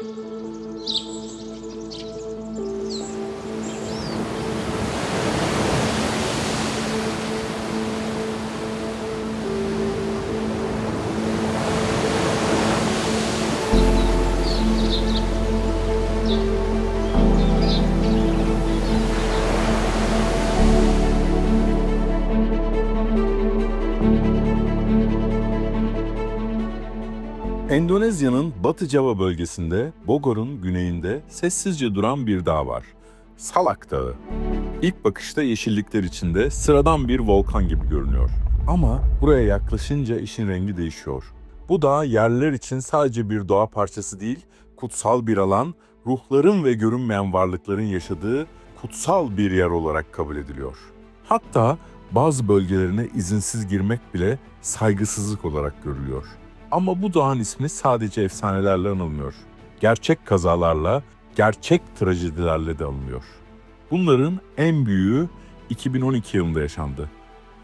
Música Endonezya'nın Batı Java bölgesinde Bogor'un güneyinde sessizce duran bir dağ var. Salak Dağı. İlk bakışta yeşillikler içinde sıradan bir volkan gibi görünüyor. Ama buraya yaklaşınca işin rengi değişiyor. Bu dağ yerliler için sadece bir doğa parçası değil, kutsal bir alan, ruhların ve görünmeyen varlıkların yaşadığı kutsal bir yer olarak kabul ediliyor. Hatta bazı bölgelerine izinsiz girmek bile saygısızlık olarak görülüyor. Ama bu dağın ismi sadece efsanelerle anılmıyor. Gerçek kazalarla, gerçek trajedilerle de anılıyor. Bunların en büyüğü 2012 yılında yaşandı.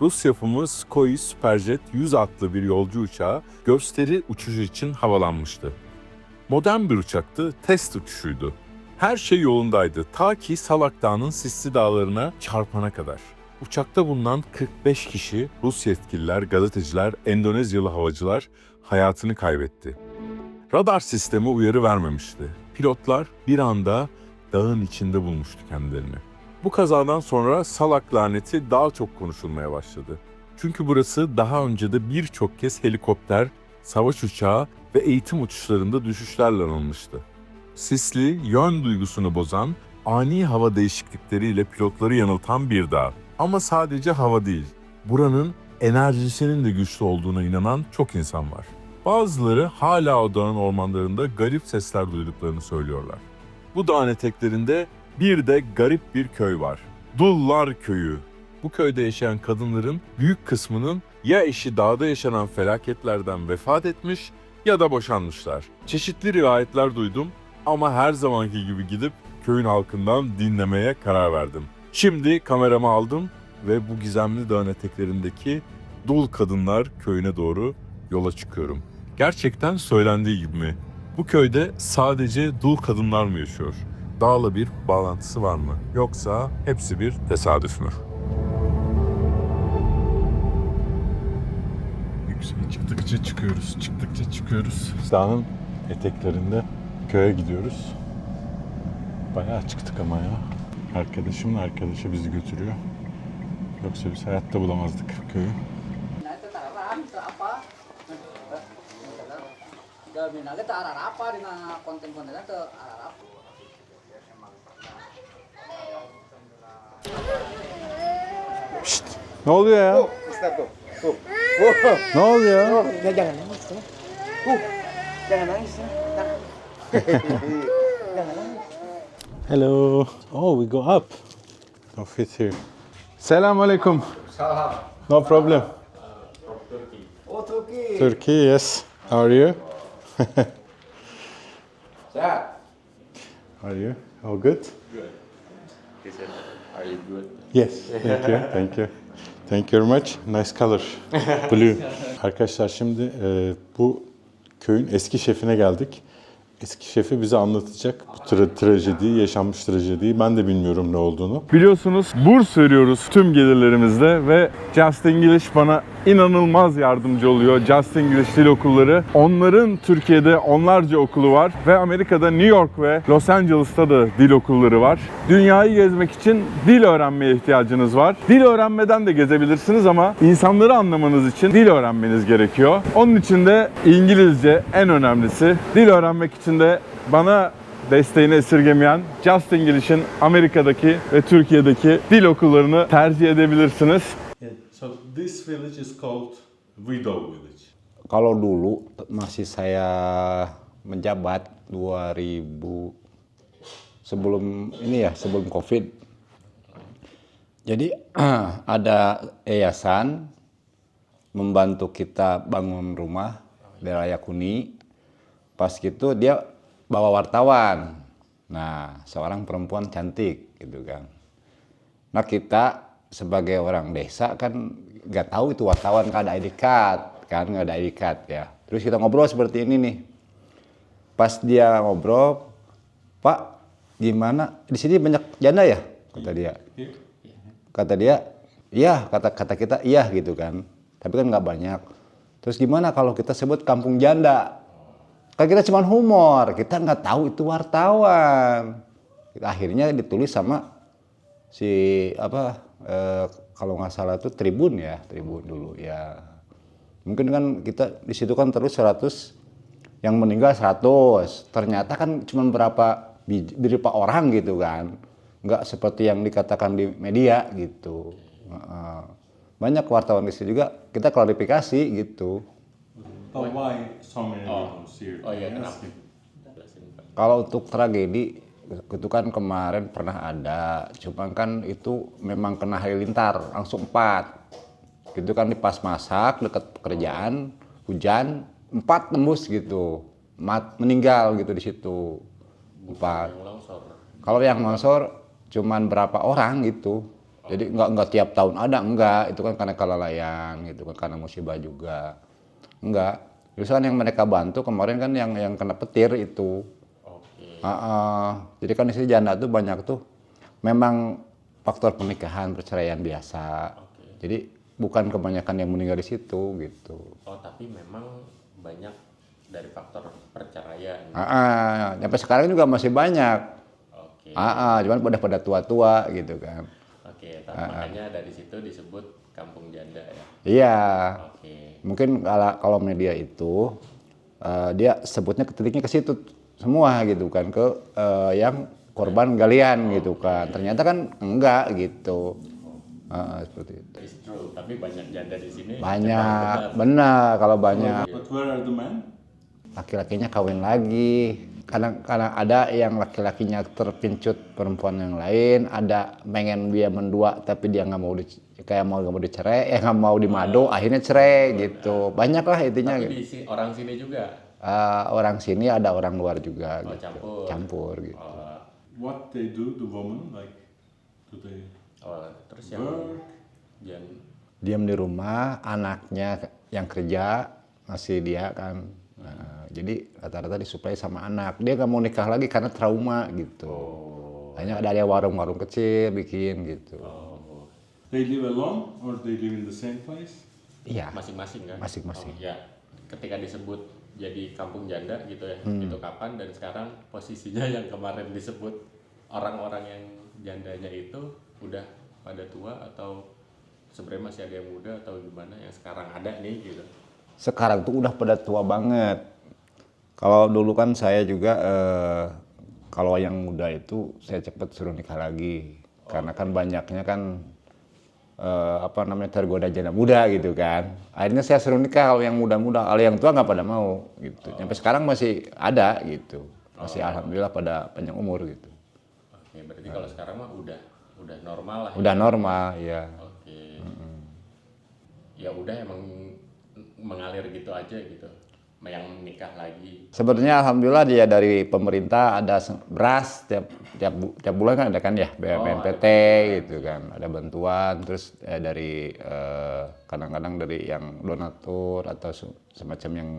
Rus yapımı Sukhoi Superjet 100 adlı bir yolcu uçağı gösteri uçuşu için havalanmıştı. Modern bir uçaktı, test uçuşuydu. Her şey yolundaydı ta ki Salak Dağı'nın sisli dağlarına çarpana kadar. Uçakta bulunan 45 kişi, Rus yetkililer, gazeteciler, Endonezyalı havacılar hayatını kaybetti. Radar sistemi uyarı vermemişti. Pilotlar bir anda dağın içinde bulmuştu kendilerini. Bu kazadan sonra Salak laneti daha çok konuşulmaya başladı. Çünkü burası daha önce de birçok kez helikopter, savaş uçağı ve eğitim uçuşlarında düşüşlerle anılmıştı. Sisli, yön duygusunu bozan, ani hava değişiklikleriyle pilotları yanıltan bir dağ. Ama sadece hava değil, buranın enerjisinin de güçlü olduğuna inanan çok insan var. Bazıları hala o dağın ormanlarında garip sesler duyduklarını söylüyorlar. Bu dağın eteklerinde bir de garip bir köy var. Dullar Köyü. Bu köyde yaşayan kadınların büyük kısmının ya eşi dağda yaşanan felaketlerden vefat etmiş ya da boşanmışlar. Çeşitli rivayetler duydum ama her zamanki gibi gidip köyün halkından dinlemeye karar verdim. Şimdi kameramı aldım ve bu gizemli dağın eteklerindeki Dul Kadınlar köyüne doğru yola çıkıyorum. Gerçekten söylendiği gibi mi? Bu köyde sadece dul kadınlar mı yaşıyor? Dağla bir bağlantısı var mı? Yoksa hepsi bir tesadüf mü? Yükseğe çıktıkça çıkıyoruz, çıktıkça çıkıyoruz. Dağın eteklerinde köye gidiyoruz. Bayağı çıktık ama ya. Arkadaşımla arkadaşı bizi götürüyor. Yoksa biz hayatta bulamazdık köyü. Nah, itu tararam itu apa? Gak bina kita arah apa di konten-kontennya ke arah apa? Ne oluyor ya? Ustaz tuh. Tuh. Ne oluyor? Oh, ya jangan nangis ya. Tuh. Jangan nangis ya. Jangan. jangan nangis. Hello. Oh, we go up. No fit here. Selam alaikum. No problem. Oh, Turki. Turkey, yes. How are you? How are you? All good? Are you good? Yes. Thank you. Thank you. Thank you very much. Nice color. Blue. Arkadaşlar şimdi e, bu köyün eski şefine geldik. Eski şefi bize anlatacak bu tra- trajediyi, yaşanmış trajediyi. Ben de bilmiyorum ne olduğunu. Biliyorsunuz burs veriyoruz tüm gelirlerimizde ve Just English bana inanılmaz yardımcı oluyor. Just English dil okulları. Onların Türkiye'de onlarca okulu var ve Amerika'da New York ve Los Angeles'ta da dil okulları var. Dünyayı gezmek için dil öğrenmeye ihtiyacınız var. Dil öğrenmeden de gezebilirsiniz ama insanları anlamanız için dil öğrenmeniz gerekiyor. Onun için de İngilizce en önemlisi. Dil öğrenmek için de bana desteğini esirgemeyen Just English'in Amerika'daki ve Türkiye'deki dil okullarını tercih edebilirsiniz. So this village is called Widow Village. Kalau dulu masih saya menjabat 2000 sebelum ini ya sebelum covid. Jadi ada yayasan membantu kita bangun rumah di Raya Kuni. Pas gitu dia bawa wartawan. Nah, seorang perempuan cantik gitu kan. Nah kita sebagai orang desa kan nggak tahu itu wartawan nggak ada ID card kan nggak ada ID card ya. Terus kita ngobrol seperti ini nih. Pas dia ngobrol, Pak, gimana? Di sini banyak janda ya? Kata dia. Kata dia, iya. Kata kata kita, iya gitu kan. Tapi kan nggak banyak. Terus gimana kalau kita sebut kampung janda? Kan kita cuma humor, kita nggak tahu itu wartawan. Akhirnya ditulis sama si apa eh, kalau nggak salah itu Tribun ya, Tribun dulu ya. Mungkin kan kita di situ kan terus 100 yang meninggal 100. Ternyata kan cuma berapa berapa orang gitu kan. Nggak seperti yang dikatakan di media gitu. Heeh. Banyak wartawan di situ juga kita klarifikasi gitu. But why so many victims here? Oh iya, kenapa? Pak. Kalau untuk tragedi itu kan kemarin pernah ada, cuma kan itu memang kena halilintar langsung empat. Gitu kan di pas masak dekat pekerjaan hujan empat tembus gitu, mat meninggal gitu di situ empat. Kalau yang longsor cuman berapa orang gitu. Jadi nggak nggak tiap tahun ada enggak itu kan karena kelalaian gitu kan karena musibah juga enggak. Justru kan yang mereka bantu kemarin kan yang yang kena petir itu. Ah, ah. Jadi kan di sini janda tuh banyak tuh memang faktor pernikahan perceraian biasa. Jadi bukan kebanyakan yang meninggal di situ gitu. Oh, tapi memang banyak dari faktor perceraian. Ah, ah. sampai sekarang juga masih banyak. Oke. Ah, ah. cuman pada pada tua-tua gitu kan. Oke, tapi makanya dari situ disebut kampung janda ya. Iya. Oke. Mungkin kalau kalau media itu eh, dia sebutnya ketitiknya ke situ semua gitu kan ke eh, yang korban galian gitu kan. Ternyata kan enggak gitu. Ah, seperti itu. It's true, tapi banyak janda di sini. Banyak, benar kalau banyak. But where are the men? Laki-lakinya kawin lagi. Kadang kadang ada yang laki-lakinya terpincut perempuan yang lain, ada pengen dia mendua tapi dia nggak mau di, kayak mau nggak mau dicerai, eh nggak mau dimado, akhirnya cerai gitu. Banyak lah intinya. Tapi gitu. di orang sini juga. Eh, orang sini ada orang luar juga Oh, gitu. campur. Campur gitu. Oh, What they do, the woman, like, do they oh, terus yang work? yang Diam di rumah, anaknya yang kerja masih dia kan. Nah, jadi rata-rata disuplai sama anak. Dia nggak mau nikah lagi karena trauma gitu. Hanya ada ada warung-warung kecil bikin gitu. They live alone or they live in the same place? Iya. masing-masing kan? Masing-masing. Oh, ya, ketika disebut jadi kampung janda gitu ya, Hmm. itu kapan dan sekarang posisinya yang kemarin disebut orang-orang yang jandanya itu udah pada tua atau sebenarnya masih ada yang muda atau gimana yang sekarang ada nih gitu. Sekarang tuh udah pada tua banget. Kalau dulu kan saya juga eh, kalau yang muda itu saya cepet suruh nikah lagi. Karena kan banyaknya kan eh, apa namanya tergoda janda muda gitu kan. Akhirnya saya suruh nikah kalau yang muda-muda, kalau yang tua nggak pada mau gitu. Sampai sekarang masih ada gitu. Masih alhamdulillah pada panjang umur gitu. Oke, berarti kalau sekarang mah udah udah normal lah. ya. Udah normal ya. Oke. Ya udah emang mengalir gitu aja gitu. Yang nikah lagi. Sebetulnya alhamdulillah dia dari pemerintah ada beras tiap tiap bu- tiap bulan kan ada kan ya BNPT gitu kan ada bantuan terus eh, dari eh, kadang-kadang dari yang donatur atau se- semacam yang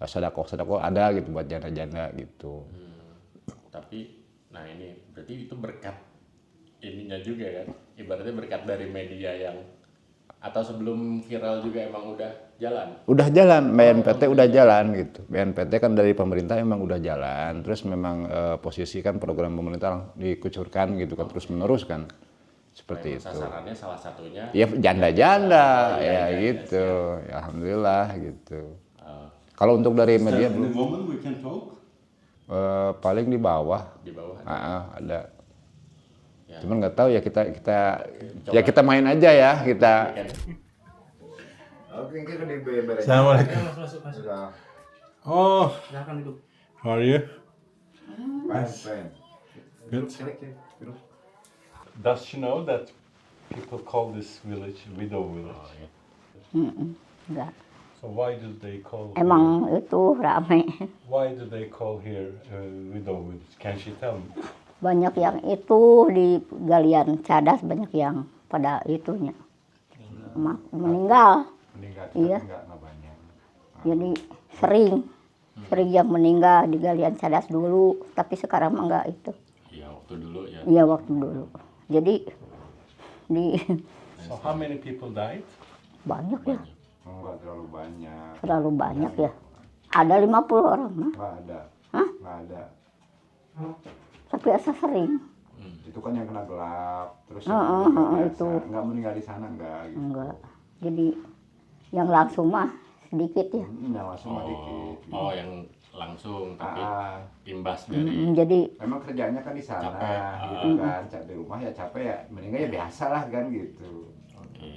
eh, sedekah sedekah ada gitu buat janda-janda gitu. Tapi nah ini berarti itu berkat ininya juga kan. Ibaratnya berkat dari media yang atau sebelum viral juga emang udah jalan. Udah jalan BNPT udah jalan gitu. BNPT kan dari pemerintah emang udah jalan terus memang eh, posisi kan program pemerintah dikucurkan gitu kan terus menerus kan seperti Memang itu. Sasarannya salah satunya Ya janda-janda Oh, iya, ya iya, gitu. Ya, alhamdulillah gitu. uh, Kalau untuk dari media belum talk? eh, paling di bawah di bawah. Ah, ah, ada. Ya. Cuman nggak tahu ya kita kita ya kita main aja ya kita. Oke, kita di beberes. Assalamualaikum. Sudah. Oh, Silahkan duduk. how are you? Fine, fine. Good. Does she know that people call this village Widow Village? Enggak. So why do they call Emang itu rame. why do they call here uh, Widow Village? Can she tell me? Banyak yang itu di galian cadas banyak yang pada itunya. Meninggal. Meninggal Iya. enggak banyak. Jadi sering Sering yang meninggal di galian cadas dulu, tapi sekarang mah enggak itu. Iya waktu dulu ya. Iya waktu dulu. Jadi di So how many people died? banyak ya, Enggak terlalu banyak. terlalu banyak ya. Ada 50 orang mah, Enggak ada. Hah? Enggak ada. tapi asa sering. Itu kan yang kena gelap, terus yang heeh, meninggal itu. Enggak meninggal di sana enggak gitu. Enggak. Jadi yang langsung mah sedikit ya. Hmm, yang langsung mah Oh, dikit. oh yang langsung tapi Ah, imbas dari Mm, Jadi memang kerjanya kan di sana Capek. gitu kan. Capek di rumah ya capek ya. Meninggal ya biasa lah kan gitu. oke.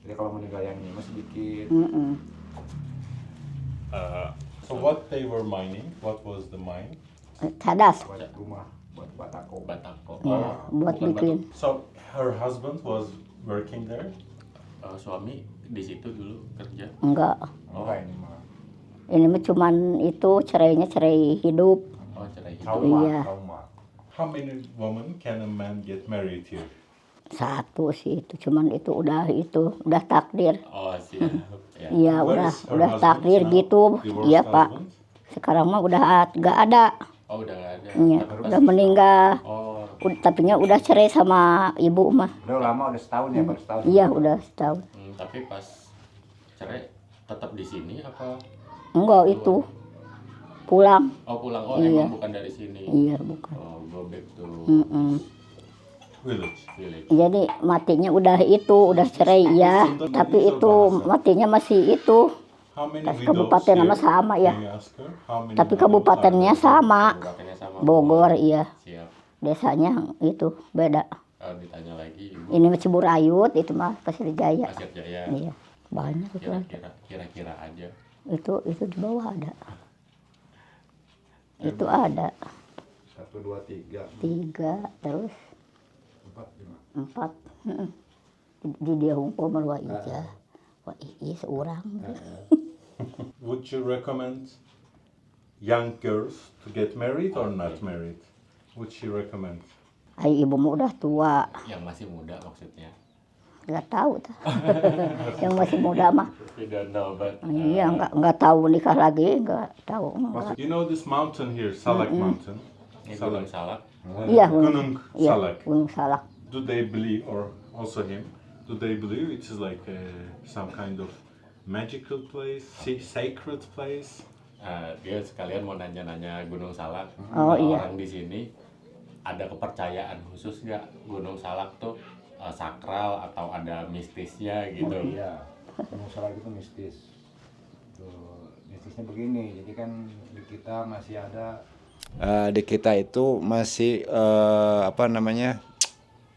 Jadi kalau meninggal yang ini mah sedikit. mm-mm. Eh, So what they were mining? What was the mine? cadas Buat rumah, buat batako. Batako. ya, buat bukan bikin. So her husband was working there? Eh, suami di situ dulu kerja. Enggak. Enggak ini mah. Ini mah cuman itu cerainya cerai hidup. Oh cerai hidup. Trauma, Iya. trauma. How many women can a man get married here? Satu sih itu, cuman itu udah itu udah takdir. Oh siap. ya. Iya udah udah takdir now? gitu. Iya pak. Sekarang mah udah nggak ada. Oh udah nggak ada. Iya, udah meninggal. Oh Tapinya udah cerai sama ibu mah. Udah lama udah setahun ya, baru setahun. Iya udah setahun. hmm, tapi pas cerai tetap di sini apa? Enggak itu pulang. Oh pulang. Oh Iya. emang bukan dari sini. Iya bukan. Oh go back to Mm-mm. Village. village. Jadi matinya udah itu, udah cerai ya. Tapi itu matinya masih itu. Widows kabupaten nama sama ya. Tapi. Kabupatennya sama. Bogor iya. Siap. Desanya itu beda. Oh, ditanya lagi ibu Ini Ciburayut, itu mah Pasir Jaya. Pasir Jaya. Iya, banyak itu. ada. Kira-kira kira-kira aja. Itu itu di bawah ada. Itu ada Satu, dua, tiga, tiga, terus empat, lima. empat. Di, di dia hukum merua ija. Wah, iya seorang. Would you recommend young girls to get married or not married? Would you recommend? Ay, ibu mah udah tua, Yang masih muda maksudnya. nggak tahu tah. Yang masih muda mah, We don't know but iya nggak nggak tahu nikah lagi, nggak tahu. Nggak. You know this mountain here, Salak Mountain? ini Gunung Salak. Iya, Gunung iya, Salak. Gunung Salak. Do they believe, or also him, do they believe it is like uh, some kind of magical place, sa- sacred place? Eh, dia sekalian mau nanya-nanya Gunung Salak. Oh, iya. Orang di sini ada kepercayaan khusus nggak Gunung Salak tuh eh, sakral atau ada mistisnya gitu. Oh, iya. Gunung Salak itu mistis. Tuh, mistisnya begini. Jadi kan di kita masih ada Eh, di kita itu masih eh, apa namanya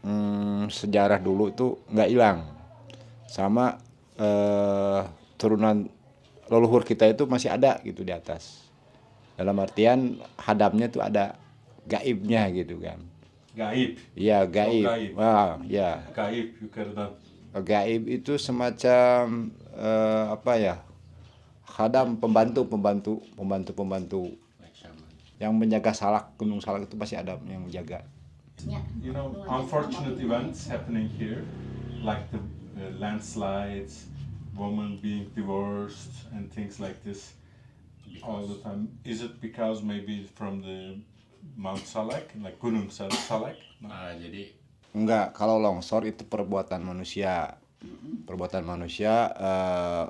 hmm, sejarah dulu itu nggak hilang sama eh, turunan leluhur kita itu masih ada gitu di atas. Dalam artian hadamnya tuh ada gaibnya gitu kan. Gaib. Iya gaib, gaib. wah ya Gaib, you cannot. gaib itu semacam eh, apa ya? Hadam pembantu pembantu pembantu pembantu. Yang menjaga salak gunung salak itu pasti ada yang menjaga. You know, unfortunate events happening here, like the uh, landslides, women being divorced, and things like this all the time. Is it because maybe from the Mount Salak, like Gunung Sal- Salak? No. Ah, jadi enggak kalau longsor itu perbuatan manusia perbuatan manusia eh,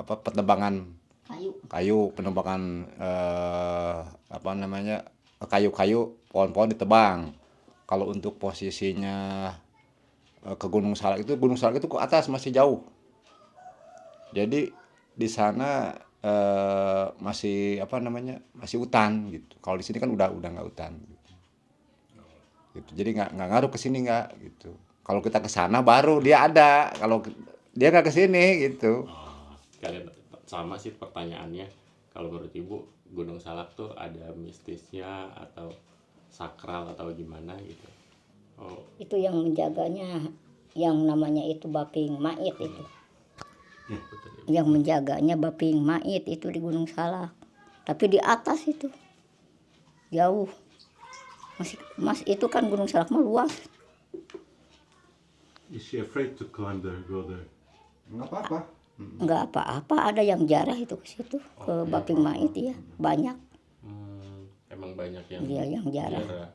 apa penebangan Kayu. kayu penebangan eh, apa namanya kayu-kayu pohon-pohon ditebang kalau untuk posisinya eh, ke Gunung Salak itu Gunung Salak itu ke atas masih jauh jadi di sana eh, masih apa namanya masih hutan gitu kalau di sini kan udah udah nggak hutan gitu. Gitu. jadi nggak nggak ngaruh ke sini nggak gitu kalau kita ke sana baru dia ada kalau dia nggak ke sini gitu oh, kalian sama sih pertanyaannya. Kalau menurut ibu Gunung Salak tuh ada mistisnya atau sakral atau gimana gitu? Oh, Itu yang menjaganya, yang namanya itu Baping Mait itu. Yang menjaganya Baping Mait itu di Gunung Salak. Tapi di atas itu. Jauh. Masih Mas itu kan Gunung Salak mah luas. Is she afraid to climb there, go there? nggak apa-apa. nggak apa-apa ada yang jarah itu ke situ ke Baping Mait ya banyak Hmm, emang banyak yang dia yang jarah jarah.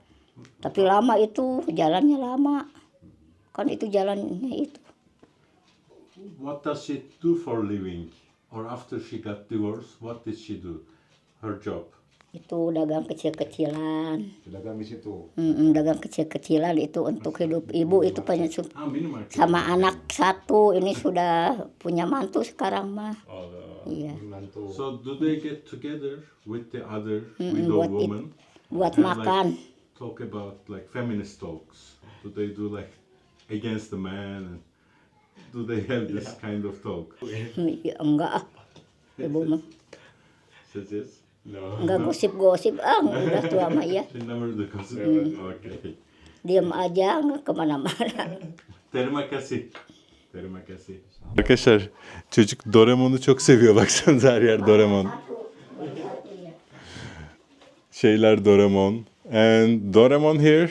tapi lama itu jalannya lama kan itu jalannya itu What does she do for living? Or after she got divorced, what did she do? Her job. itu dagang kecil-kecilan Dagang di situ. Mm-mm, dagang kecil-kecilan itu untuk hidup ibu itu penyesup Ah, sama anak satu ini sudah punya mantu sekarang mah Oh, iya Mantu. So do they get together with the other Mm-mm, widow buat woman? buat and, makan Like, talk about like feminist talks. Do they do like against the man? And do they have this kind of talk? Enggak ibu mah Says yes. no. enggak gosip-gosip ah udah tua mah ya She never do gossip. Okay. diam aja nggak kemana-mana Terima kasih. Terima kasih. Arkadaşlar çocuk Doraemon'u çok seviyor. Baksanıza her yer Doraemon. Şeyler Doraemon. And Doraemon here.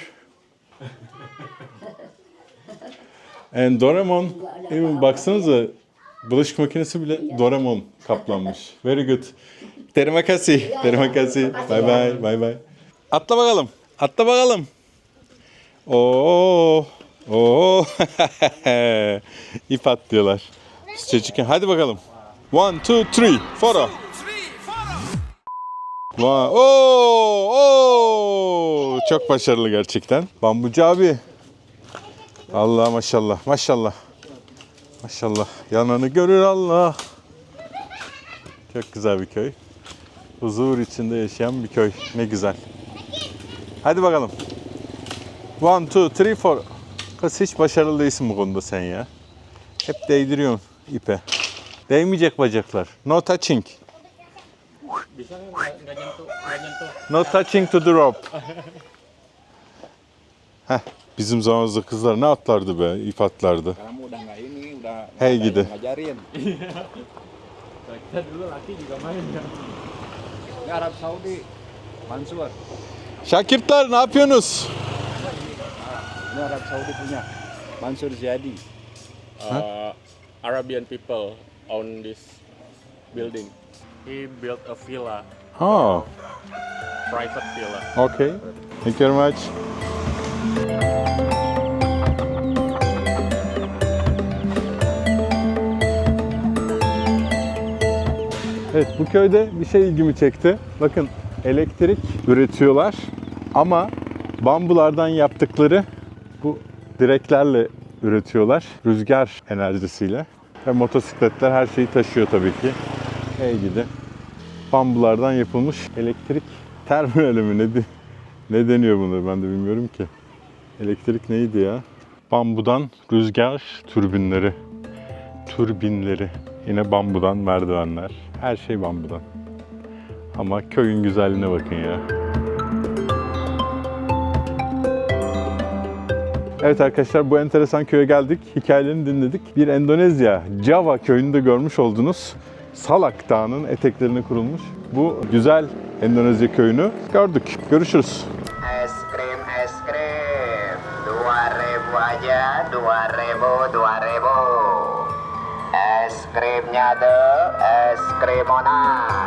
And Doraemon. Even baksanıza bulaşık makinesi bile Doraemon kaplanmış. Very good. Terima kasih. Terima kasih. Bye bye. Bye bye. Atla bakalım. Atla bakalım. Oo. Oo. İp atlıyorlar. Biz çocukken. Hadi bakalım. One, two, three. Foro. Vay. Oo, oo. Çok başarılı gerçekten. Bambucu abi. Allah maşallah. Maşallah. Maşallah. Yananı görür Allah. Çok güzel bir köy. Huzur içinde yaşayan bir köy. Ne güzel. Hadi bakalım. One, two, three, four. Kız hiç başarılı değilsin bu konuda sen ya. Hep değdiriyorsun ipe. Değmeyecek bacaklar. No touching. No touching to the rope. Heh, bizim zamanımızda kızlar ne atlardı be, ip atlardı. Kamu udah nggak ini, udah Hey nggak gitu. ngajarin. Kita dulu laki juga main ya. Ini Arab Saudi, Mansur. Şakirtler ne yapıyorsunuz? Ini Arab Saudi punya. Mansur Ziyadi. Uh, Arabian people own this building. He built a villa, Ha, private villa. okay. Thank you very much. Evet bu köyde bir şey ilgimi çekti. Bakın elektrik üretiyorlar ama bambulardan yaptıkları bu direklerle üretiyorlar. Rüzgar enerjisiyle. Ve motosikletler her şeyi taşıyor tabii ki. Hey gidi. Bambulardan yapılmış elektrik terminali mi ne, ne deniyor bunu ben de bilmiyorum ki. Elektrik neydi ya? Bambudan rüzgar türbinleri. Türbinleri. Yine bambudan merdivenler. Her şey bambudan. Ama köyün güzelliğine bakın ya. Evet arkadaşlar bu enteresan köye geldik. Hikayelerini dinledik. Bir Endonezya Java köyünde görmüş oldunuz. Salak Dağı'nın eteklerine kurulmuş bu güzel Endonezya köyünü gördük. Görüşürüz. Ribu, dua ribu. Es krimnya de es krimonas.